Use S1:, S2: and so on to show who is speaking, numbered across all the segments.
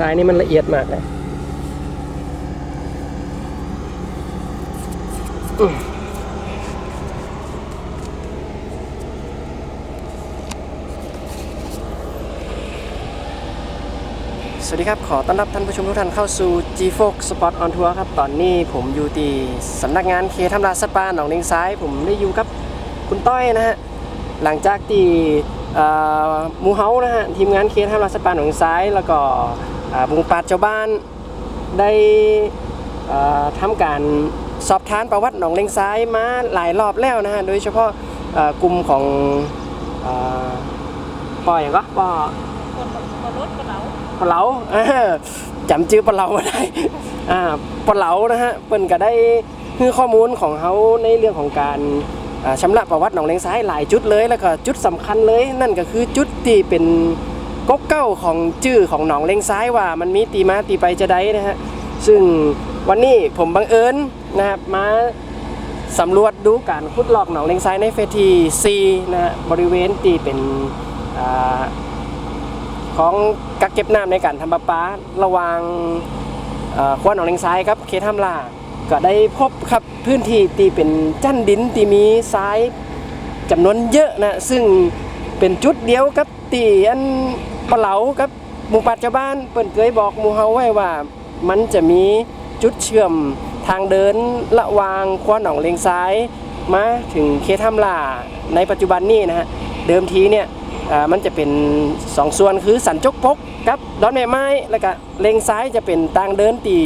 S1: ทรายนี่มันละเอียดมากเลยสวัสดีครับ ขอต้อนรับท่านผู้ชมทุกท่านเข้าสู่ G f o x Spot on Tour ครับ ตอนนี้ผมอยู่ที่สำนักงานเคทำลาสปาหนองเลงซ้าย ผมได้อยู่กับคุณต้อยนะฮะ หลังจากที่มูเฮานะฮะ ทีมงานเคทำลาสปาหนองเลงซ้าย แล้วก็ บุงปาดเจ้าบ้านได้ทำการสอบทานประวัติหนองเลงซ้ายมาหลายรอบแล้วนะฮะ โดยเฉพาะกลุ่มของพ่อปออย่างก็ปอ
S2: คนคนรถคนเหลา
S1: ปลาเหลาจำชื่อปลาเหลาไม่ได้ปลาเหลานะฮะเปิ้นก็ได้ให้ข้อมูลของเขาในเรื่องของการชำระประวัติหนองเลงซ้ายหลายจุดเลย แล้วก็จุดสำคัญเลยนั่นก็คือจุดที่เป็น กกเก้าของชื่อของหนองเลงซ้ายว่า มันมีตีมาตีไปจะได้นะฮะซึ่งวันนี้ผมบังเอิญนะครับมาสำรวจดูการขุดลอกหนองเลงซ้ายในเฟทีซีนะฮะบริเวณที่เป็นอของกักเก็บน้ำในการทำประปาระว่างเอ่อขวานหนองเลงซ้ายครับเขตทำลาก็ได้พบครับพื้นที่ที่เป็นจั้นดินที่มีทรายจำนวนเยอะนะซึ่งเป็นจุดเดียวกับที่อัน ปะเหลากับหมู่ปัดชาวบ้านเปิ่นเคยบอกหมู่เฮาไว้ว่า มันจะมีจุดเชื่อมทางเดินระวางขวานหนองเลงซ้ายมาถึงเขตทำลาในปัจจุบันนี้นะฮะเดิมทีเนี่ยมันจะเป็นสองส่วนคือสันจกพกกับดอนแม่ไม้แล้วก็เลงซ้ายจะเป็นทางเดินตี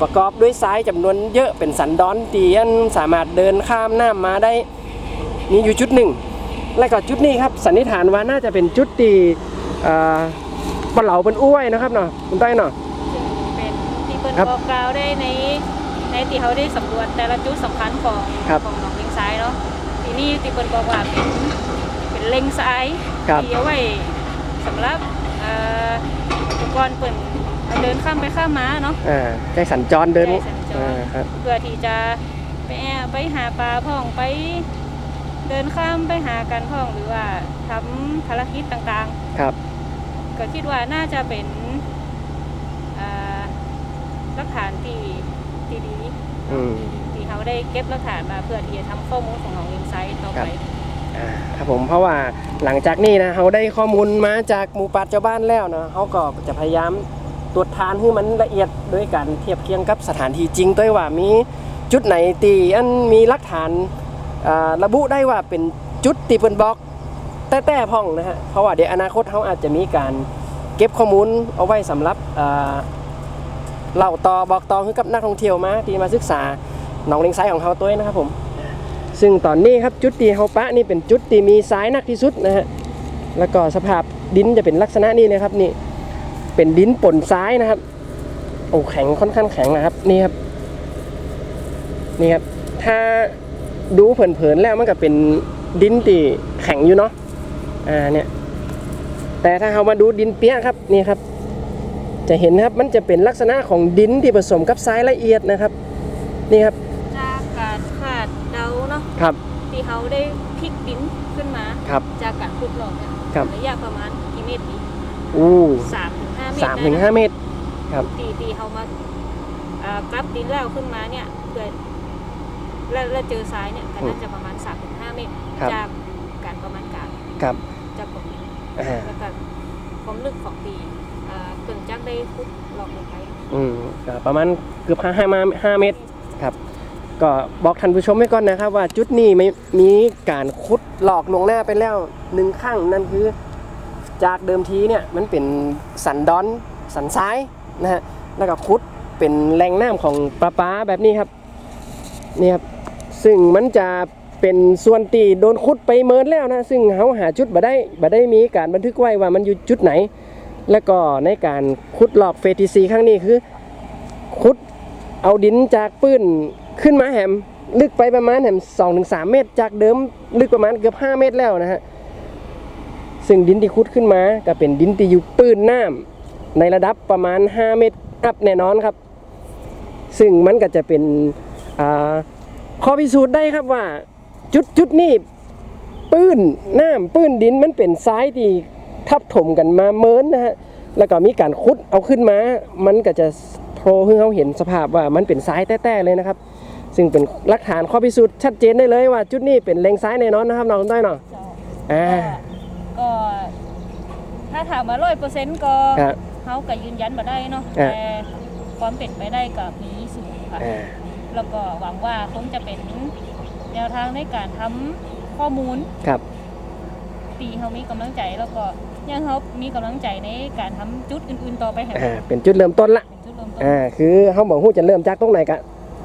S1: ประกอบด้วยซ้ายจำนวนเยอะเป็นสันดอนตีอันสามารถเดินข้ามน้ำมาได้มีอยู่จุดหนึ่ง แล้วก็จุดนี้ครับสันนิษฐานว่าน่าจะเป็นจุดตี อ่าปลาเหลาเป็นอ้วยนะครับเนาะคุณต้อยเนาะ
S2: เป็นที่เปิ้น
S1: ครับ
S2: บอกกล่าวได้ในในที่เขาได้สำรวจแต่ละจุดสำคัญของ
S1: ครับ
S2: ของหนองเลงซ้ายเนาะทีนี้ที่เปิ้นบอกว่าเป็นเป็นเลงซ้าย
S1: ครับ
S2: ที่เอาไว้สำหรับเอ่ออุปกรณ์เปิ้นเอาเดินข้ามไปข้ามมาเนาะ
S1: อ่าใกล้สัญจรเดิน
S2: ใช้สัญจร
S1: อ่าครับ
S2: เพื่อที่จะไปแอบไปหาปลาพ่องไปเดินข้ามไปหากันพ่องหรือว่าทำภารกิจต่าง
S1: ครับ
S2: ๆ ก็คิดว่าน่าจะเป็นอ่าหลักฐานที่ที่ดี
S1: อืม
S2: ที่เขาได้เก็บหลักฐานมาเพื่อที่จะทำข้อมูลของน้องอินไซต์ต่อไป
S1: อ่าครับผมเพราะว่าหลังจากนี้นะเขาได้ข้อมูลมาจากหมู่ป่าชาวบ้านแล้วนะเขาก็จะพยายามตรวจทานให้มันละเอียดด้วยการเทียบเคียงกับสถานที่จริงด้วยว่ามีจุดไหนตีอันมีหลักฐานอ่าระบุได้ว่าเป็นจุดตีเปินบล็อก แต่แต่พ่องนะฮะเพราะว่าเดี๋ยวอนาคตเขาอาจจะมีการเก็บข้อมูลเอาไว้สำหรับเล่าต่อบอกต่อให้กับนักท่องเที่ยวมาที่มาศึกษาหนองเลงไซของเขาตัวเองนะครับผมซึ่งตอนนี้ครับจุดตีเฮาปะนี่เป็นจุดที่มีซ้ายนักที่สุดนะฮะแล้วก็สภาพดินจะเป็นลักษณะนี้เลยครับนี่เป็นดินป่นซ้ายนะครับโอ้แข็งค่อนข้างแข็งนะครับนี่ครับนี่ครับถ้าดูเผินๆแล้วมันก็เป็นดินที่แข็งอยู่เนาะ อ่าเนี่ยแต่ถ้าเรามาดูดินเปียกครับนี่ครับ จะเห็นนะครับมันจะเป็นลักษณะของดินที่ผสมกับทรายละเอียดนะครับ นี่ครับ
S2: จากการคาดเดาเนาะ
S1: ครับ
S2: ที่เขาได้พลิกดินขึ้นมา
S1: ครับ
S2: จากการขุดหลอกเนี่ย
S1: ครับ
S2: ระยะประมาณกี่เมตรดี
S1: อู้
S2: สามถึงห้าเมตร
S1: สามถึงห้าเมตรครับ
S2: ตีตีเขามาอ่ากลับดินแล้วขึ้นมาเนี่ยเพื่อแล้วแล้วเจอซ้ายเนี่ยก็น่าจะประมาณสามถึงห้าเมตร
S1: ครับ
S2: จากการประมาณการ
S1: ครับ
S2: จา กกบดิน
S1: อ่า
S2: แล้วก็ความลึกของตีอ่าเกินจากได้ขุดหลอกลงไป
S1: อืมก็ประมาณเกือบห้าห้ามาห้าเมตรครับ ก็บอกท่านผู้ชมไว้ก่อนนะครับ ว่าจุดนี้ไม่มีการขุดหลอกลวงหน้าไปแล้วหนึ่งข้างนั่นคือจากเดิมทีเนี่ยมันเป็นสันดอนสันซ้ายนะฮะแล้วก็ขุดเป็นแหล่งน้ำของประปาแบบนี้ครับนี่ครับซึ่งมันจะ เป็นส่วนตีโดนขุดไปเมินแล้วนะ ซึ่งเขาหาจุดบ่ได้บ่ได้มีการบันทึกไว้ว่ามันอยู่จุดไหน แล้วก็ในการขุดหลอกเฟทีซีครั้งนี้คือขุดเอาดินจากปื้นขึ้นมาแหมลึกไปประมาณแหมสองถึงสามเมตร จากเดิมลึกประมาณเกือบห้าเมตรแล้วนะฮะซึ่งดินที่ขุดขึ้นมาก็เป็นดินที่อยู่ปื้นน้ำในระดับประมาณ 5 เมตรอัพแน่นอนครับ ซึ่งมันก็จะเป็นข้อพิสูจน์ได้ครับว่า จุดจุดนี้ปื้นน้ำปื้นดินมันเป็นทรายที่ทับถมกันมาเมินนะฮะแล้วก็มีการขุดเอาขึ้นมา มันก็จะโผล่ให้เขาเห็นสภาพว่ามันเป็นซ้ายแต้ๆเลยนะครับ ซึ่งเป็นหลักฐานข้อพิสูจน์ชัดเจนได้เลยว่า จุดนี้เป็นเลงซ้ายแน่นอนนะครับน้องต้อยเนาะ
S2: เจ้า
S1: อ่า
S2: ก็ถ้าถามว่าร้อยเปอร์เซ็นต์ก็
S1: ครับ
S2: เขาก็ยืนยันมาได้เนาะ
S1: อ่า
S2: แต่ความเป็นไปได้ก็มีสูงค่ะ
S1: อ่า
S2: แล้วก็หวังว่าคงจะเป็น แนวทางในการทำข้อมูล
S1: ครับ
S2: ตีเขามีกำลังใจแล้วก็ยังเขามีกำลังใจในการทำจุดอื่นๆต่อไปให้
S1: อ่าเป็นจุดเริ่มต้นละ
S2: เป็นจุดเริ่มต้น
S1: อ่าคือเขาบอกฮู้จะเริ่มจากตรงไหนก็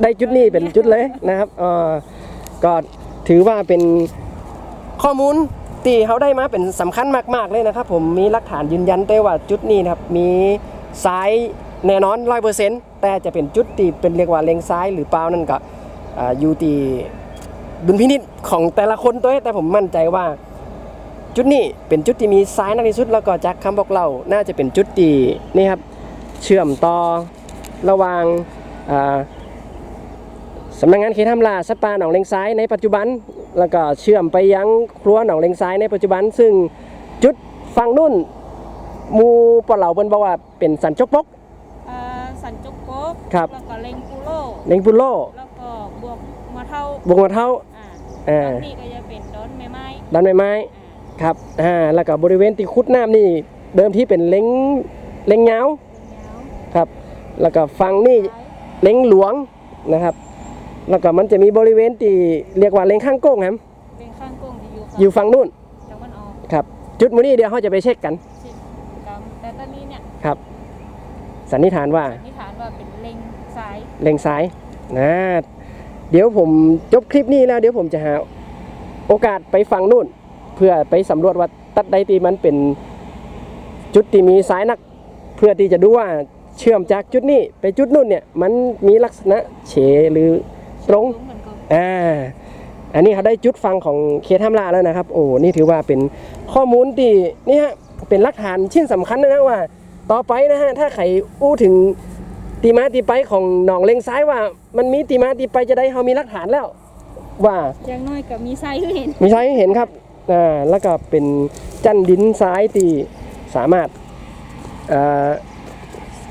S1: ได้จุดนี้เป็นจุดเลยนะครับเอ่อก็ถือว่าเป็นข้อมูลที่เขาได้มาเป็นสำคัญมาก ๆเลยนะครับ ผมมีหลักฐานยืนยันได้ว่าจุดนี้นะครับมีซ้ายแน่นอนร้อยเปอร์เซ็นต์แต่จะเป็นจุดที่เป็นเรียกว่าเลงซ้ายหรือเปล่านั่นก็อ่าอยู่ที่ ดุลพินิจของแต่ละคนตัวเองแต่ผมมั่นใจว่า จุดนี้เป็นจุดที่มีซ้ายนักที่สุดแล้วก็จากคำบอกเล่าน่าจะเป็นจุดที่นี่ครับเชื่อมต่อระหว่างอ่าสำนักงานเขตทำลาสัตว์ป่าหนองเลงซ้ายในปัจจุบัน แล้วก็เชื่อมไปยังครัวหนองเลงซ้ายในปัจจุบัน ซึ่งจุดฝั่งนู่นหมูปอเหล่าเปิ้นบอกว่าเป็นสันจกปก
S2: อ่าสันจุกโกก
S1: ครับ
S2: แล้วก็เลงปูโล
S1: เลงปุโล
S2: แล้วก็บวกมาเท่า
S1: บวกมาเท่า
S2: อ่า
S1: อ่า
S2: ตอนนี้ก็จะเป็นดอนไม้ไม้
S1: ด้านไม้ไม้
S2: อ่า
S1: ครับอ่าแล้วก็บริเวณที่คุดน้ำนี่เดิมที่เป็นเล้งเล้งเงา
S2: เป็นยาว
S1: ครับ แล้วก็ฝั่งนี่
S2: ซ้าย
S1: เล้งหลวงนะครับ แล้วก็มันจะมีบริเวณที่เรียกว่าเล้งข้างโก้งครับ
S2: เป็นข้างกงที่อยู่
S1: อยู่ฝั่งนู่น
S2: จังหวัดออก
S1: ครับจุดมูนี่เดี๋ยวเขาจะไปเช็คกัน
S2: สิบกรัมแต่ตอนนี้เนี่ย
S1: ครับสันนิษฐานว่า
S2: สันนิษฐานว่าเป็นเลงซ้าย
S1: เล็งซ้ายนะ เดี๋ยวผมจบคลิปนี้แล้วเดี๋ยวผมจะหาโอกาสไปฝั่งนู่น เพื่อไปสำรวจว่าตัดใดที่มันเป็นจุดที่มีซ้ายนัก เพื่อที่จะดูว่าเชื่อมจากจุดนี้ไปจุดนู่นเนี่ยมันมีลักษณะเฉหรือตรง
S2: อ่า
S1: อันนี้เขาได้จุดฟังของเคสทำลาแล้วนะครับ โอ้นี่ถือว่าเป็นข้อมูลที่นี่ฮะเป็นหลักฐานชิ้นสำคัญนะนะว่า ต่อไปนะฮะถ้าใครอู้ถึง ตีมาตีไปของหนองเลงซ้ายว่า มันมีตีมาตีไปจะได้เขามีหลักฐานแล้ว ว่า
S2: อย่างน้อยก็มีไซส์ให้เห็น
S1: มีซ้ายให้เห็นครับอ่าแล้วก็เป็นจันดินซ้ายที่สามารถอ่า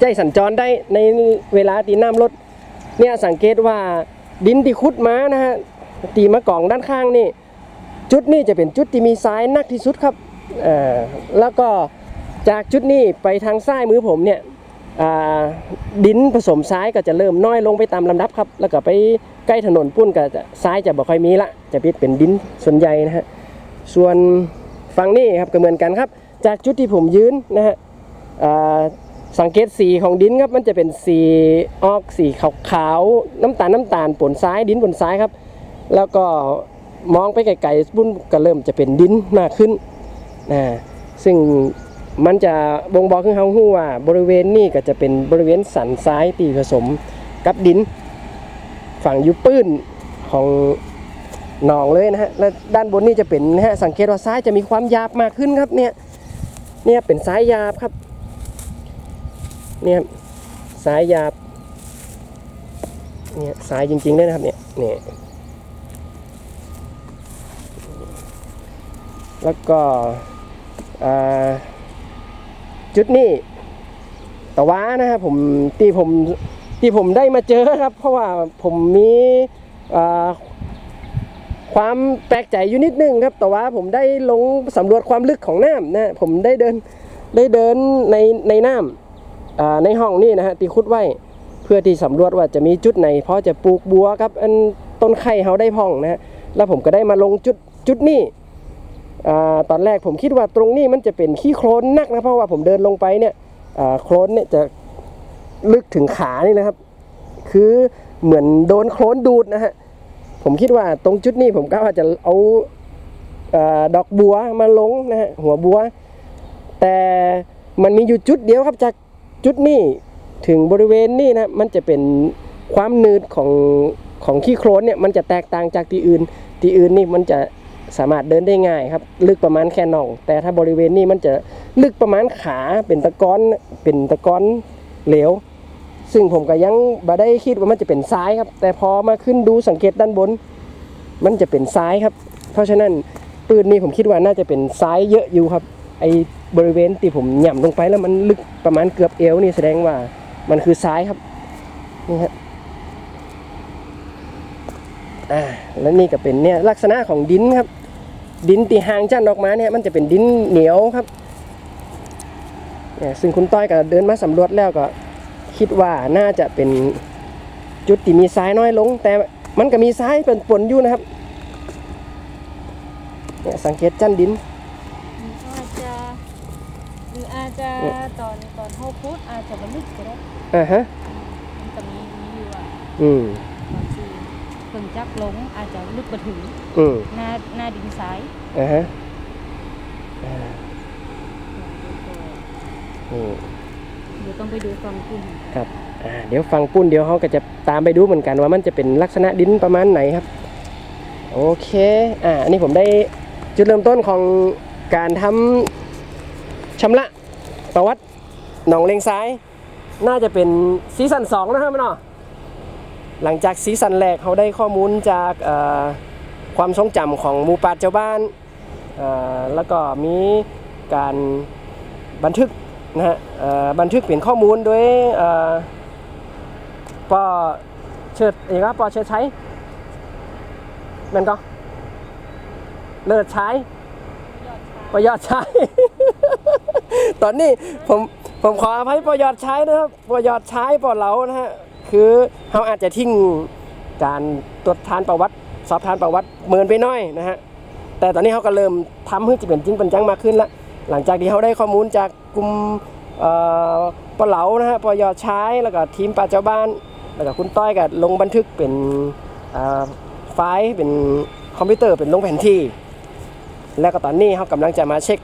S1: ใจสัญจรได้ในเวลาตีน้ำลดเนี่ยสังเกตว่าดินที่ขุดมานะฮะตีมากล่องด้านข้างนี่ จุดนี้จะเป็นจุดที่มีซ้ายนักที่สุดครับอ่าแล้วก็จากจุดนี้ไปทางซ้ายมือผมเนี่ยอ่า ดินผสมซ้ายก็จะเริ่มน้อยลงไปตามลำดับครับ แล้วก็ไปใกล้ถนนปุ้นก็จะซ้ายจะบ่ค่อยมีละจะเป็นเป็นดินส่วนใหญ่นะฮะส่วนฝั่งนี้ครับก็เหมือนกันครับ จากจุดที่ผมยืนนะฮะสังเกตสีของดินครับมันจะเป็นสีออกสีขาวๆน้ำตาลน้ำตาลปนซ้ายดินปนซ้ายครับ แล้วก็มองไปไกลๆบุ้นก็เริ่มจะเป็นดินมากขึ้นนะซึ่ง มันจะบ่งบอกให้นเขาฮู้ว่าบริเวณนี้ก็จะเป็นบริเวณสันซ้ายตีผสมกับดิน ฝั่งยุปื้นของหนองเลยนะฮะและด้านบนนี่จะเป็นนะฮะสังเกตว่าซ้ายจะมีความหยาบมากขึ้นครับเนี่ยเนี่ยเป็นซ้ายหยาบครับเนี่ยสายหยาบเนี่ยสายจริงๆเลยนะครับเนี่ยเนี่ยแล้วก็อ่า จุดนี้ตะว้านะครับผมที่ผมที่ผมได้มาเจอครับ เพราะว่าผมมีความแปลกใจอยู่นิดนึงครับ แต่ว่าผมได้ลงสำรวจความลึกของน้ำนะผมได้เดินได้เดินในในน้ำในห้องนี่นะฮะตีคุดไว้เพื่อที่สำรวจว่าจะมีจุดไหนเพราะจะปลูกบัวครับอันต้นไข่เขาได้พ่องนะฮะแล้วผมก็ได้มาลงจุดจุดนี้ ตอนแรกผมคิดว่าตรงนี้มันจะเป็นขี้โคลนนักนะเพราะว่าผมเดินลงไปเนี่ยโคลนเนี่ยจะลึกถึงขานี่นะครับ คือเหมือนโดนโคลนดูดนะฮะผมคิดว่าตรงจุดนี้ผมก็ว่าจะเอาอดอกบัวมาลงนะฮะหัวบัว แต่มันมีอยู่จุดเดียวครับจากจุดนี้ถึงบริเวณนี้นะมันจะเป็นความหนืดของของขี้โคลนเนี่ยมันจะแตกต่างจากที่อื่นที่อื่นนี่มันจะ สามารถเดินได้ง่ายครับ ลึกประมาณแค่น่อง แต่ถ้าบริเวณนี้มันจะลึกประมาณขาเป็นตะกอนเป็นตะกอนเหลว ซึ่งผมก็ยังบ่ได้คิดว่ามันจะเป็นซ้ายครับ แต่พอมาขึ้นดูสังเกตด้านบน มันจะเป็นซ้ายครับ เพราะฉะนั้นปืนนี้ผมคิดว่าน่าจะเป็นซ้ายเยอะอยู่ครับ ไอ้บริเวณที่ผมหย่ำลงไปแล้วมันลึกประมาณเกือบเอวนี่แสดงว่ามันคือซ้ายครับนี่ฮะอ่าแล้วนี่ก็เป็นเนี่ยลักษณะของดินครับ ดินตีห่างจากดอกไม้เนี่ยมันจะเป็นดินเหนียวครับเนี่ยซึ่งคุณต้อยก็เดินมาสำรวจแล้วก็คิดว่าน่าจะเป็นจุดที่มีทรายน้อยลง แต่มันก็มีทรายเป็นปนอยู่นะครับเนี่ยสังเกตจันดิน
S2: อาจจะหรืออาจจะตอนตอนเฮาพุดอาจจะบ่ลึกก็ได้
S1: อ่าฮะ
S2: มันก็มีมีอยู่อะ
S1: อืม
S2: บางที เพิ่งจักลงอาจจะลึกบ่ถึง
S1: อืม
S2: หน้าหน้าดินซ้าย
S1: อ่าฮะอ่าอืม
S2: เดี๋ยวต้องไปดูฟังคุณ
S1: ครับอ่าเดี๋ยวฟังปุ้นเดี๋ยวเขาก็จะตามไปดูเหมือนกันว่ามันจะเป็นลักษณะดินประมาณไหนครับ โอเคอ่าอันนี้ผมได้จุดเริ่มต้นของการทำชำระประวัติหนองเลงซ้าย น่าจะเป็นซีซั่นสองนะครับมันเนาะ หลังจากซีซั่นแรกเขาได้ข้อมูลจากความทรงจำของหมู่ป่าชาบ้านแล้วก็มีการบันทึกนะฮะบันทึกเป็นข้อมูลโดยเอ่อปอเชิดเอกว่าปอเชิดใช้มันก็เลิศใช้ประยอดใช้ ตอนนี้ผมผมขออภัยประยอดใช้นะครับประยอดใช้ปอเหลานะฮะ คือเขาอาจจะทิ้งการตรวจทานประวัติ สอบทานประวัติเมินไปน้อยนะฮะแต่ตอนนี้เขาก็เริ่มทำให้จะเป็นจริงเป็นจังมากขึ้นละหลังจากที่เขาได้ข้อมูลจากกลุ่มเปเหลานะฮะปอยอใช้แล้วก็ทีมป่าเจ้าบ้าน แล้วก็คุณต้อยก็ลงบันทึกเป็นไฟล์เป็นคอมพิวเตอร์เป็นลงแผนที่ แล้วก็ตอนนี้เขากำลังจะมาเช็ค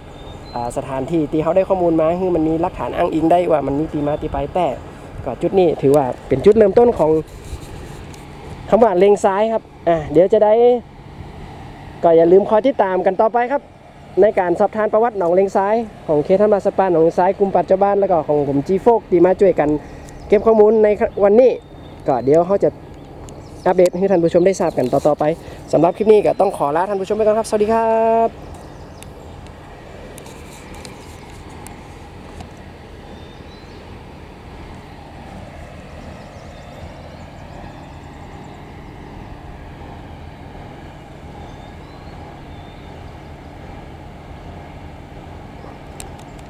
S1: สถานที่ที่เขาได้ข้อมูลมาคือมันมีหลักฐานอ้างอิงได้ว่ามันมีตีมาตีไปแต่ ก็จุดนี้ถือว่าเป็นจุดเริ่มต้นของคำว่าเลงซ้ายครับอะเดี๋ยวจะได้ก็อย่าลืมคอยติดตามกันต่อไปครับ ในการสอบทานประวัติหนองเลงซ้ายของเคทันมาสปาหนองเลงซ้ายกลุ่มปัจจุบันแล้วก็ของผมจีโฟกที่มาช่วยกัน เก็บข้อมูลในวันนี้ก็เดี๋ยวเขาจะอัปเดตให้ท่านผู้ชมได้ทราบกันต่อๆไปสำหรับคลิปนี้ก็ต้องขอลาท่านผู้ชมไปก่อนครับ สวัสดีครับ